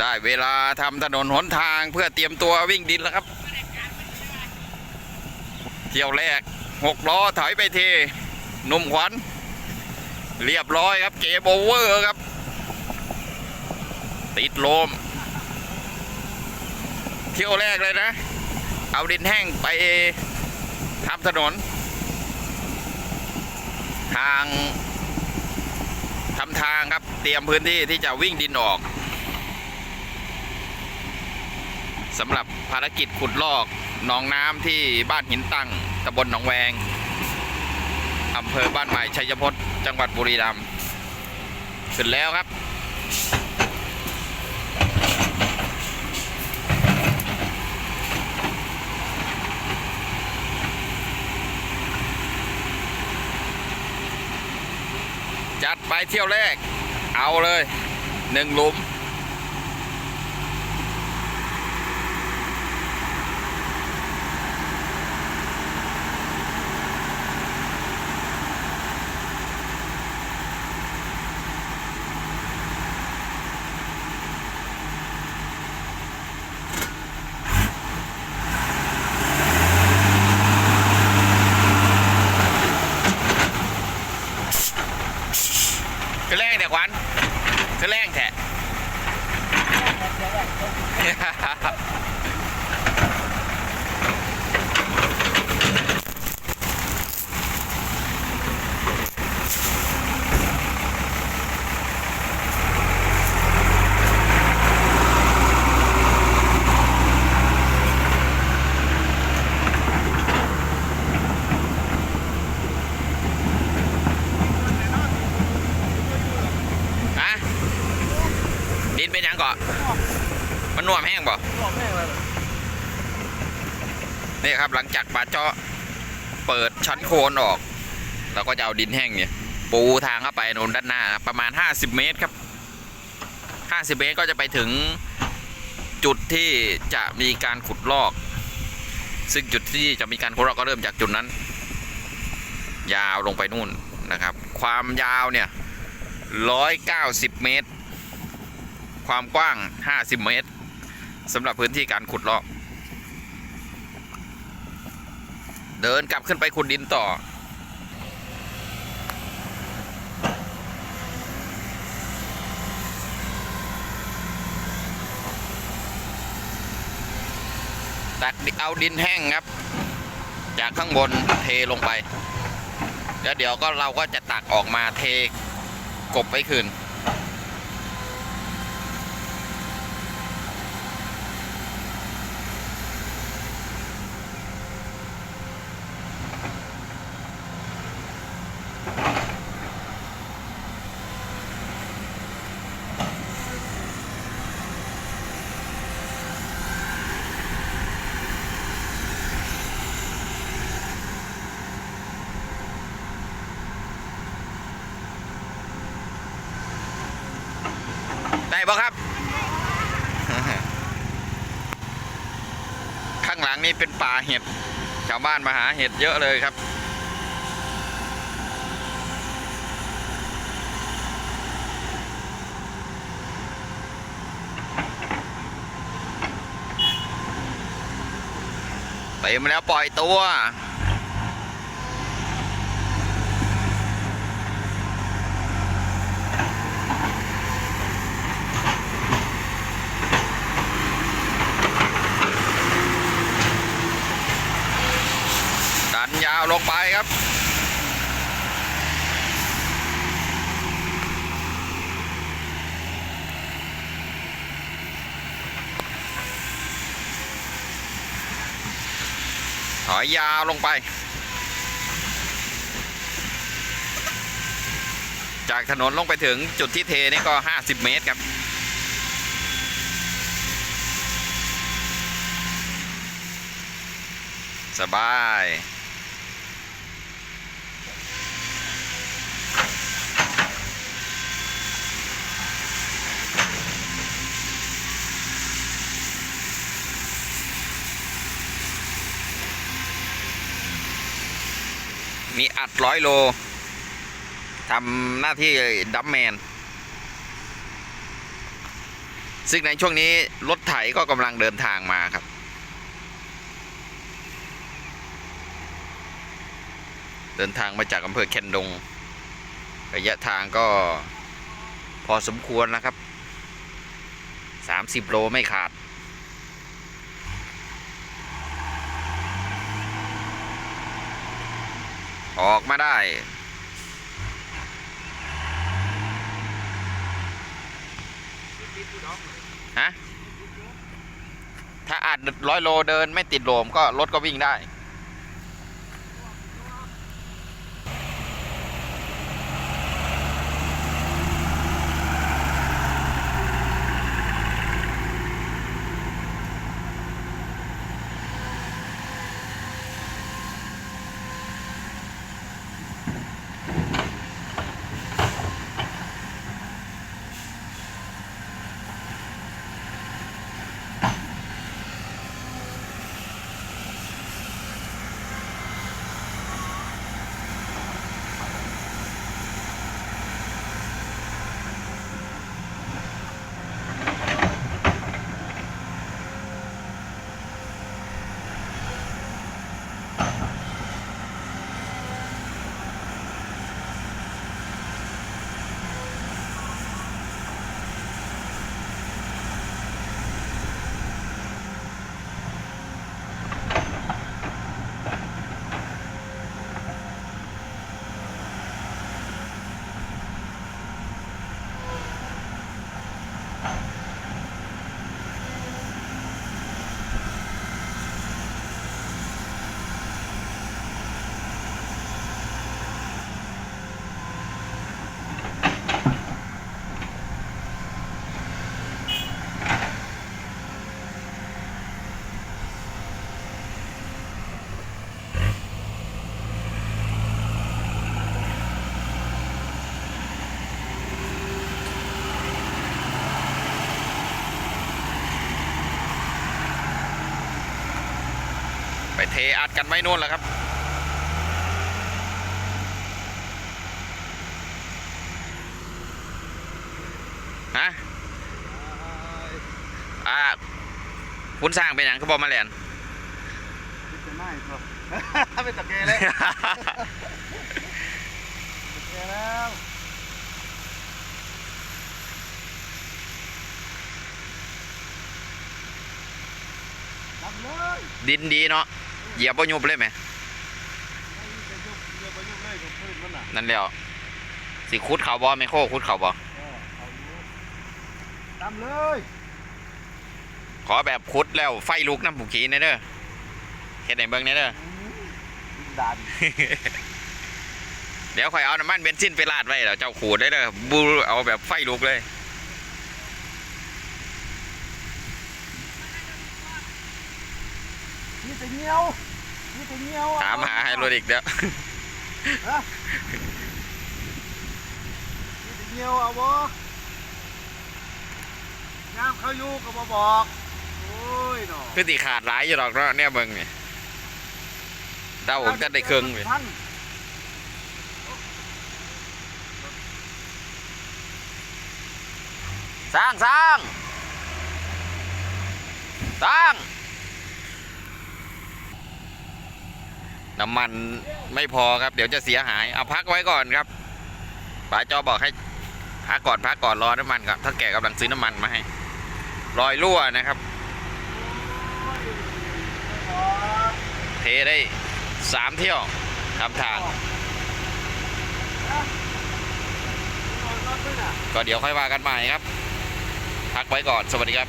ได้เวลาทำถนนหนทางเพื่อเตรียมตัววิ่งดินแล้วครับ เที่ยวแรกหกล้อถอยไปทีนุ่มขวัญเรียบร้อยครับเกมโอเวอร์ครับ ติดลม เที่ยวแรกเลยนะ เอาดินแห้งไปทำถนน ทางทำทางครับเตรียมพื้นที่ที่จะวิ่งดินออก สำหรับภารกิจขุดลอกหนองน้ำที่บ้านหินตั้งตำบลหนองแวงอำเภอบ้านใหม่ชัยพจน์จังหวัดบุรีรัมย์ขึ้นแล้วครับ จัดไปเที่ยวแรก เอาเลยหนึ่งหลุม คือแรงแต่ควันคือแรงแท้ ฮะดินเป็นหยังก่อ มันน่วมแห้งบ่รอบแห้งเลยนี่ครับหลังจากป่าเจาะเปิดชั้นโคนออก เราก็จะเอาดินแห้งเนี่ย ปูทางเข้าไปโนนด้านหน้าครับประมาณ 50 เมตรครับ 50 เมตรก็จะไปถึงจุดที่จะมีการขุดลอก ซึ่งจุดที่จะมีการขุดลอกก็เริ่มจากจุดนั้น ยาวลงไปนู่นนะครับ ความยาวเนี่ย 190 เมตร ความกว้าง 50 เมตร สำหรับพื้นที่การขุดลอกเดินกลับขึ้นไปขุดดินต่อ ตักเอาดินแห้งครับ จากข้างบนเทลงไป แล้วเดี๋ยวก็เราก็จะตักออกมาเทกบไว้คืน ได้ปะครับ ข้างหลังนี่เป็นป่าเห็ด ชาวบ้านมาหาเห็ดเยอะเลยครับ เต็มแล้วปล่อยตัวาวลงไปครับ ถอยยาวลงไป จากถนนลงไปถึงจุดที่เทนี่ก็ 50 เมตรครับสบาย มี อัดร้อยโลทำหน้าที่ดัมแมน ซึ่งในช่วงนี้ รถไถก็กำลังเดินทางมาครับ เดินทางมาจากอำเภอแคนดง ระยะทางก็พอสมควรนะครับ 30 โลไม่ขาด ออกมาได้ ฮะ ถ้าอัดร้อยโลเดินไม่ติดโลมก็รถก็วิ่งได้ เทอัดกันไว้นู่นแล้วครับ ฮะ อ่า คุณสร้างเป็นอย่างคือบอกมาแลนจะไม่ครับเป็นตะเกเลยตะเกแล้วทำเลยดินดีเนาะ เหยียบบ่ยุบเลยไหมไม่จะยกเรือไปยกเลยกับพื้นมันน่ะนั่นแล้วสิคุดเขาบ่ไม่โคคุดเขาบ่เออเอาอยู่ทำเลย ขอแบบคุดแล้วไฟลุกน้ำผูกขีในเด้อเฮ็ดให้เบิ่งในเด้ออืมดันเดี๋ยวค่อยเอาน้ำมันเบนซินไปราดไว้แล้วเจ้าขูดได้เด้อบูเอาแบบไฟลุกเลยนี่จะเงี้ยวนี่จะเงี้ยว ถามหาให้รถอีกเด้อฮะนี่จะเงี้ยวเอาบ่ยามเขาอยู่ก็มาบอกโอ้ยหนอคือสิขาดหลายอยู่ดอกเนาะเนี่ยเบิ่งนี่เดาก็ได้เครื่องเว้ยพันสร้างสร้างสร้าง น้ำมันไม่พอครับ เดี๋ยวจะเสียหาย เอาพักไว้ก่อนครับป้าจอบอกให้พักก่อนพักก่อนรอน้ำมันก่อนถ้าแกกำลังซื้อน้ำมันมาให้ รอยรั่วนะครับ เทได้สามเที่ยวทำทาง ก็เดี๋ยวค่อยว่ากันใหม่ครับ พักไว้ก่อน สวัสดีครับ